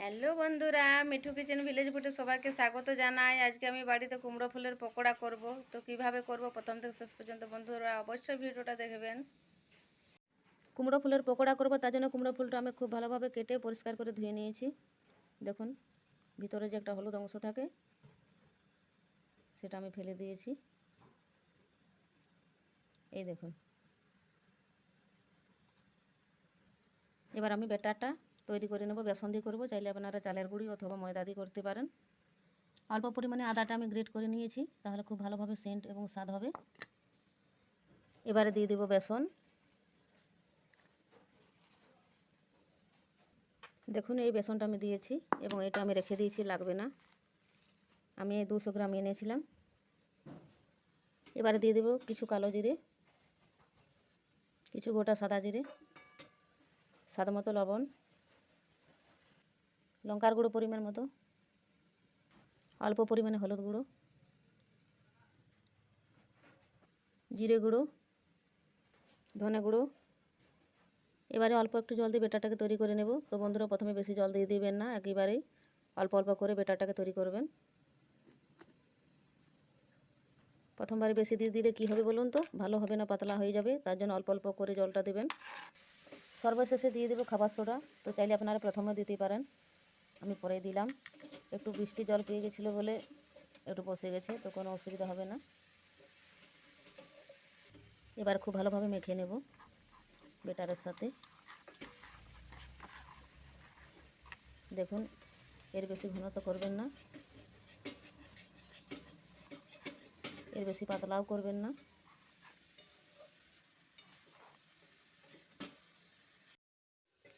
Hello বন্ধুরা, Mithu kitchen village ফুটে সবাইকে স্বাগত জানাই। আজকে আমি বাড়িতে কুমড়ো ফুলের পকোড়া করব। তো কীভাবে করব? প্রথম থেকে শেষ পর্যন্ত বন্ধুরা অবশ্যই ভিডিওটা দেখবেন। কুমড়ো ফুলের পকোড়া করব, তার জন্য কুমড়ো ফুলটা আমি খুব ভালোভাবে কেটে পরিষ্কার করে ধুয়ে নিয়েছি। দেখুন, ভিতরে যে একটা হলুদ অংশ থাকে, সেটা আমি ফেলে দিয়েছি। এই দেখুন। এবার আমি ব্যাটারটা তৈরি করে নেব, বেসন দিয়ে করব, চাইলে আপনারা চালের গুঁড়ি অথবা ময়দা দিয়ে করতে পারেন। অল্প পরিমাণে আদাটা আমি গ্রেট করে নিয়েছি, তাহলে খুব ভালোভাবে সেন্ট এবং স্বাদ হবে। এবারে দিয়ে দেবো বেসন। দেখুন, এই বেসনটা আমি দিয়েছি এবং এটা আমি রেখে দিয়েছি, লাগবে না। আমি এই দুশো গ্রাম এনেছিলাম। এবারে দিয়ে দেবো কিছু কালো জিরে, কিছু গোটা সাদা জিরে, স্বাদ মতো লবণ। লঙ্কার গুঁড়ো পরিমাণ মতো, অল্প পরিমাণে হলুদ গুঁড়ো, জিরে গুঁড়ো, ধনে গুঁড়ো। এবারে অল্প একটু জল দিয়ে বেটারটাকে তৈরি করে নেব। তো বন্ধুরা, প্রথমে বেশি জল দিয়ে দিবেন না, একেবারেই অল্প অল্প করে বেটারটাকে তৈরি করবেন। প্রথমবারে বেশি দিয়ে দিলে কী হবে বলুন তো? ভালো হবে না, পাতলা হয়ে যাবে, তার জন্য অল্প অল্প করে জলটা দেবেন। সর্বশেষে দিয়ে দেবো খাবার সোডা। তো চাইলে আপনারা প্রথমে দিতে পারেন। আমি পরে দিলাম। একটু বৃষ্টি জল পেয়ে গেছিল বলে একটু বসে গেছে, তো কোনো অসুবিধা হবে না। এবার খুব ভালোভাবে মেখে নেব বেটারের সাথে। দেখুন, এর বেশি ঘনত্ব করবেন না। এর বেশি পাতলাও করবেন না।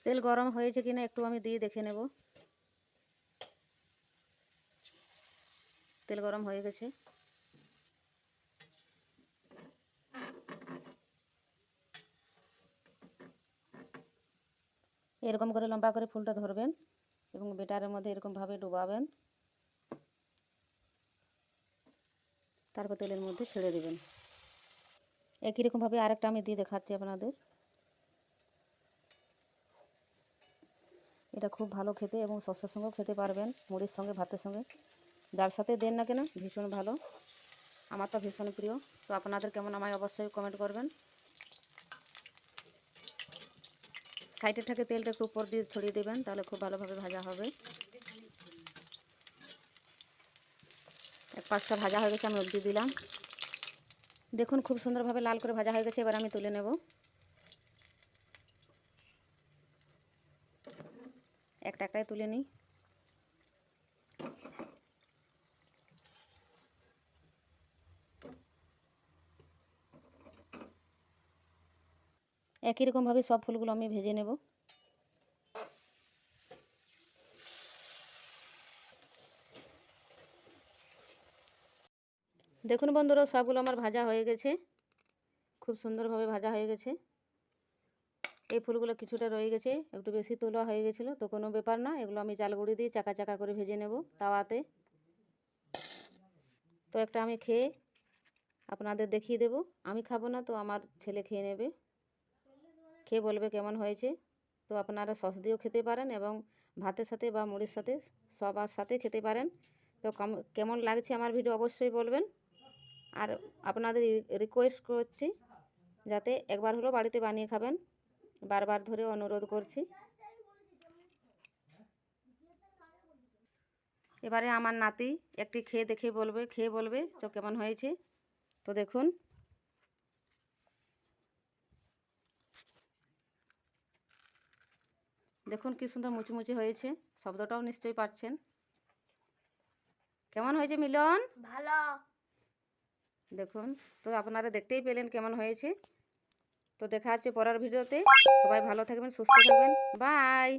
তেল গরম হয়েছে কিনা একটু আমি দিয়ে দেখে নেব। তেল গরম হয়ে গেছে। এরকম করে লম্বা করে ফুলটা ধরবেন এবং বেটারের মধ্যে এরকমভাবে ডুবাবেন। তারপর তেলের মধ্যে ছেড়ে দেবেন। একই রকমভাবে আরেকটা আমি দিয়ে দেখাচ্ছি আপনাদের। এটা খুব ভালো খেতে এবং শস্যের সঙ্গেও খেতে পারবেন, মুড়ির সঙ্গে, ভাতের সঙ্গে। যার সাথে দেন না কেন, ভীষণ ভালো। আমার তো ভীষণ প্রিয়। তো আপনাদের কেমন আমায় অবশ্যই কমেন্ট করবেন। সাইডের থেকে তেলটা একটু উপর দিয়ে ছড়িয়ে দেবেন, তাহলে খুব ভালোভাবে ভাজা হবে। এক পাঁচটা ভাজা হয়ে গেছে, আমি অবধি দিলাম। দেখুন, খুব সুন্দরভাবে লাল করে ভাজা হয়ে গেছে, এবার আমি তুলে নেব। একটা একটাই তুলে নিই। একই রকমভাবে সব ফুলগুলো আমি ভেজে নেব। দেখুন বন্ধুরা, সবগুলো আমার ভাজা হয়ে গেছে। খুব সুন্দরভাবে ভাজা হয়ে গেছে। এই ফুলগুলো কিছুটা রয়ে গেছে, একটু বেশি তোলা হয়ে গেছিল, তো কোনো ব্যাপার না। এগুলো আমি চাল গুঁড়ি দিয়ে চাকা চাকা করে ভেজে নেব তাওয়াতে। তো একটা আমি খেয়ে আপনাদের দেখিয়ে দেব। আমি খাব না তো আমার ছেলে খেয়ে নেবে। খেয়ে বলবে কেমন হয়েছে? তো আপনারা সস দিয়েও খেতে পারেন এবং ভাতের সাথে বা মুড়ির সাথে সবার সাথে খেতে পারেন। তো কেমন লাগছে আমার ভিডিও অবশ্যই বলবেন। আর আপনাদের রিকোয়েস্ট করছি যাতে একবার হলো বাড়িতে বানিয়ে খাবেন। বারবার ধরে অনুরোধ করছি। এবারে আমার নাতি একটি খেয়ে দেখে বলবে, খেয়ে বলবে তো কেমন হয়েছে। তো দেখুন। দেখুন কি সুন্দর মুচমুচি হয়েছে শব্দটাও নিশ্চয়ই পাচ্ছেন কেমন হয়েছে মিলন? ভালো। দেখুন তো আপনারা দেখতেই পেলেন কেমন হয়েছে। তো দেখা হচ্ছে পরের ভিডিওতে। সবাই ভালো থাকবেন সুস্থ থাকবেন। বাই।